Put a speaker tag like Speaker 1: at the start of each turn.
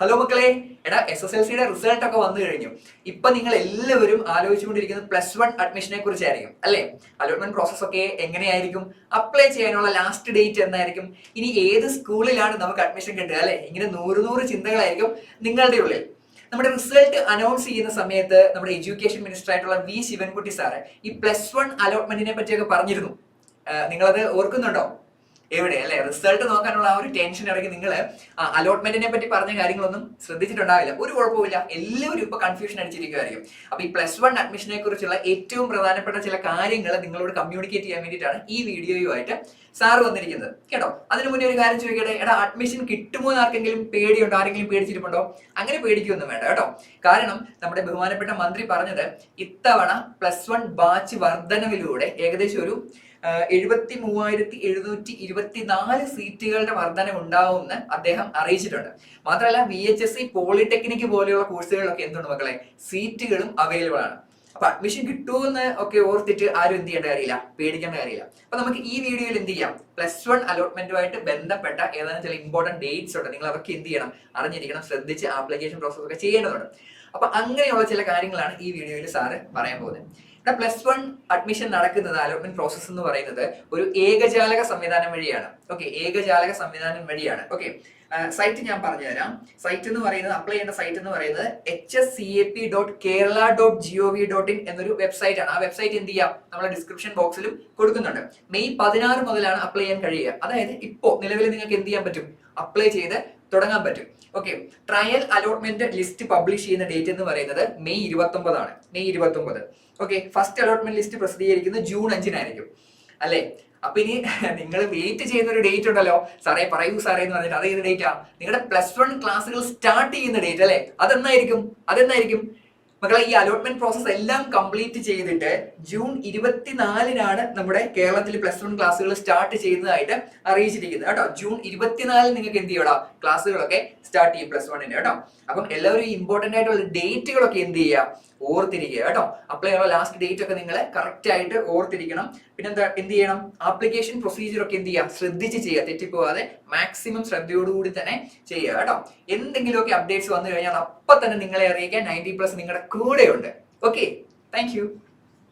Speaker 1: Hello മക്കളെ. എടാ S S L സിയുടെ റിസൾട്ട് ഒക്കെ വന്നു കഴിഞ്ഞു. ഇപ്പൊ നിങ്ങൾ എല്ലാവരും ആലോചിച്ചുകൊണ്ടിരിക്കുന്നത് പ്ലസ് വൺ അഡ്മിഷനെ കുറിച്ചായിരിക്കും അല്ലേ? അലോട്ട്മെന്റ് പ്രോസസ് ഒക്കെ എങ്ങനെയായിരിക്കും? അപ്ലൈ ചെയ്യാനുള്ള ലാസ്റ്റ് ഡേറ്റ് എന്നായിരിക്കും ഇനി ഏത് സ്കൂളിലാണ് നമുക്ക് അഡ്മിഷൻ കിട്ടുക അല്ലെ? ഇങ്ങനെ നൂറ് നൂറ് ചിന്തകളായിരിക്കും നിങ്ങളുടെ ഉള്ളിൽ. നമ്മുടെ റിസൾട്ട് അനൗൺസ് ചെയ്യുന്ന സമയത്ത് നമ്മുടെ എഡ്യൂക്കേഷൻ മിനിസ്റ്റർ ആയിട്ടുള്ള വി ശിവൻകുട്ടി സാറ് ഈ പ്ലസ് വൺ അലോട്ട്മെന്റിനെ പറ്റിയൊക്കെ പറഞ്ഞിരുന്നു. നിങ്ങളത് ഓർക്കുന്നുണ്ടോ? എവിടെ അല്ലെ? റിസൾട്ട് നോക്കാനുള്ള ആ ഒരു ടെൻഷൻ ഇടയ്ക്ക് നിങ്ങൾ അലോട്ട്മെന്റിനെ പറ്റി പറഞ്ഞ കാര്യങ്ങളൊന്നും ശ്രദ്ധിച്ചിട്ടുണ്ടാവില്ല. ഒരു കുഴപ്പമില്ല എല്ലാവരും ഇപ്പൊ കൺഫ്യൂഷൻ അടിച്ചിരിക്കുമായിരിക്കും അപ്പൊ ഈ പ്ലസ് വൺ അഡ്മിഷനെ കുറിച്ചുള്ള ഏറ്റവും പ്രധാനപ്പെട്ട ചില കാര്യങ്ങൾ നിങ്ങളോട് കമ്മ്യൂണിക്കേറ്റ് ചെയ്യാൻ വേണ്ടിയിട്ടാണ് ഈ വീഡിയോയുമായിട്ട് സാറ് വന്നിരിക്കുന്നത്. കേട്ടോ? അതിനു മുന്നേ ഒരു കാര്യം ചോദിക്കട്ടെ? എടാ അഡ്മിഷൻ കിട്ടുമോ ആർക്കെങ്കിലും പേടിയുണ്ടോ? ആരെങ്കിലും പേടിച്ചിട്ടുണ്ടോ അങ്ങനെ പേടിക്കൊന്നും വേണ്ട കേട്ടോ? കാരണം നമ്മുടെ ബഹുമാനപ്പെട്ട മന്ത്രി പറഞ്ഞത് ഇത്തവണ പ്ലസ് വൺ ബാച്ച് വർധനവിലൂടെ ഏകദേശം ഒരു എഴുപത്തി മൂവായിരത്തി എഴുന്നൂറ്റി ഇരുപത്തിനാല് സീറ്റുകളുടെ വർധന ഉണ്ടാവുമെന്ന് അദ്ദേഹം അറിയിച്ചിട്ടുണ്ട്. മാത്രമല്ല V H S C polytechnic പോലെയുള്ള കോഴ്സുകളിലൊക്കെ എന്തുണ്ട് മക്കളെ? സീറ്റുകളും അവൈലബിൾ ആണ്. അപ്പൊ അഡ്മിഷൻ കിട്ടുമെന്ന് ഒക്കെ ഓർത്തിട്ട് ആരും എന്ത് ചെയ്യേണ്ട കാര്യമില്ല. പേടിക്കേണ്ട കാര്യമില്ല. അപ്പൊ നമുക്ക് ഈ വീഡിയോയിൽ എന്ത് ചെയ്യാം? പ്ലസ് വൺ അലോട്ട്മെന്റുമായിട്ട് ബന്ധപ്പെട്ട ഏതാനും ചില ഇമ്പോർട്ടന്റ് ഡേറ്റ്സ് ഉണ്ട്. നിങ്ങൾ അതൊക്കെ എന്ത് ചെയ്യണം? അറിഞ്ഞിരിക്കണം ശ്രദ്ധിച്ച് ആപ്ലിക്കേഷൻ പ്രോസസ് ഒക്കെ ചെയ്യേണ്ടതുണ്ട്. അപ്പൊ അങ്ങനെയുള്ള ചില കാര്യങ്ങളാണ് ഈ വീഡിയോയിൽ സാറ് പറയാൻ പോകുന്നത്. ഇവിടെ പ്ലസ് വൺ അഡ്മിഷൻ നടക്കുന്നത് അലോട്ട്മെന്റ് പ്രോസസ്സ് എന്ന് പറയുന്നത് ഒരു ഏകജാലക സംവിധാനം വഴിയാണ്. ഓക്കെ ഏകജാലക സംവിധാനം വഴിയാണ്. ഓക്കെ സൈറ്റ് ഞാൻ പറഞ്ഞുതരാം. സൈറ്റ് എന്ന് പറയുന്നത് അപ്ലൈ ചെയ്യേണ്ട സൈറ്റ് എന്ന് പറയുന്നത് H S C A P dot Kerala dot G O V dot in എന്നൊരു വെബ്സൈറ്റ് ആണ്. ആ വെബ്സൈറ്റ് എന്ത് ചെയ്യാം? നമ്മളെ ഡിസ്ക്രിപ്ഷൻ ബോക്സിലും കൊടുക്കുന്നുണ്ട്. മെയ് പതിനാറ് മുതലാണ് അപ്ലൈ ചെയ്യാൻ കഴിയുക. അതായത് ഇപ്പോൾ നിലവിൽ നിങ്ങൾക്ക് എന്ത് ചെയ്യാൻ പറ്റും? അപ്ലൈ ചെയ്ത് തുടങ്ങാൻ പറ്റും. Okay trial allotment list publish ചെയ്യുന്ന ഡേറ്റ് എന്ന് പറയുന്നത് മെയ് ഇരുപത്തി ഒമ്പതാണ് മെയ് ഇരുപത്തി ഒമ്പത് ഓക്കെ ഫസ്റ്റ് അലോട്ട്മെന്റ് ലിസ്റ്റ് പ്രസിദ്ധീകരിക്കുന്നത് ജൂൺ അഞ്ചിനായിരിക്കും. അല്ലേ? അപ്പൊ ഇനി നിങ്ങൾ വെയിറ്റ് ചെയ്യുന്ന ഒരു ഡേറ്റ് ഉണ്ടല്ലോ. സാറേ പറയൂ സാറേ എന്ന് പറഞ്ഞിട്ട് അത് ഏത് ഡേറ്റാ നിങ്ങളുടെ പ്ലസ് വൺ ക്ലാസ്സുകൾ സ്റ്റാർട്ട് ചെയ്യുന്ന ഡേറ്റ് അല്ലേ? അതെന്നായിരിക്കും? അതെന്നായിരിക്കും? മക്കളെ ഈ അലോട്ട്മെന്റ് പ്രോസസ് എല്ലാം കംപ്ലീറ്റ് ചെയ്തിട്ട് ജൂൺ ഇരുപത്തിനാലിനാണ് നമ്മുടെ കേരളത്തിൽ പ്ലസ് വൺ ക്ലാസ്സുകൾ സ്റ്റാർട്ട് ചെയ്യുന്നതായിട്ട് അറിയിച്ചിരിക്കുന്നത്. കേട്ടോ ജൂൺ ഇരുപത്തിനാലിന് നിങ്ങൾക്ക് എന്ത് ചെയ്യണം? ക്ലാസ്സുകളൊക്കെ സ്റ്റാർട്ട് ചെയ്യും പ്ലസ് വണ്ണിന് കേട്ടോ അപ്പം എല്ലാവരും ഇമ്പോർട്ടന്റ് ആയിട്ടുള്ള ഡേറ്റുകളൊക്കെ എന്ത് ചെയ്യുക? ഓർത്തിരിക്കുക കേട്ടോ. അപ്ലൈ ചെയ്യാനുള്ള ലാസ്റ്റ് ഡേറ്റ് ഒക്കെ നിങ്ങൾ കറക്റ്റ് ആയിട്ട് ഓർത്തിരിക്കണം. പിന്നെ എന്താ എന്ത് ചെയ്യണം? ആപ്ലിക്കേഷൻ പ്രൊസീജിയർ ഒക്കെ എന്ത് ചെയ്യാം ശ്രദ്ധിച്ച് ചെയ്യുക. തെറ്റിപ്പോവാതെ മാക്സിമം ശ്രദ്ധയോടുകൂടി തന്നെ ചെയ്യുക കേട്ടോ. എന്തെങ്കിലുമൊക്കെ അപ്ഡേറ്റ്സ് വന്നു കഴിഞ്ഞാൽ അപ്പം തന്നെ നിങ്ങളെ അറിയിക്കാൻ നയന്റി പ്ലസ് നിങ്ങളുടെ കൂടെയുണ്ട്. Okay thank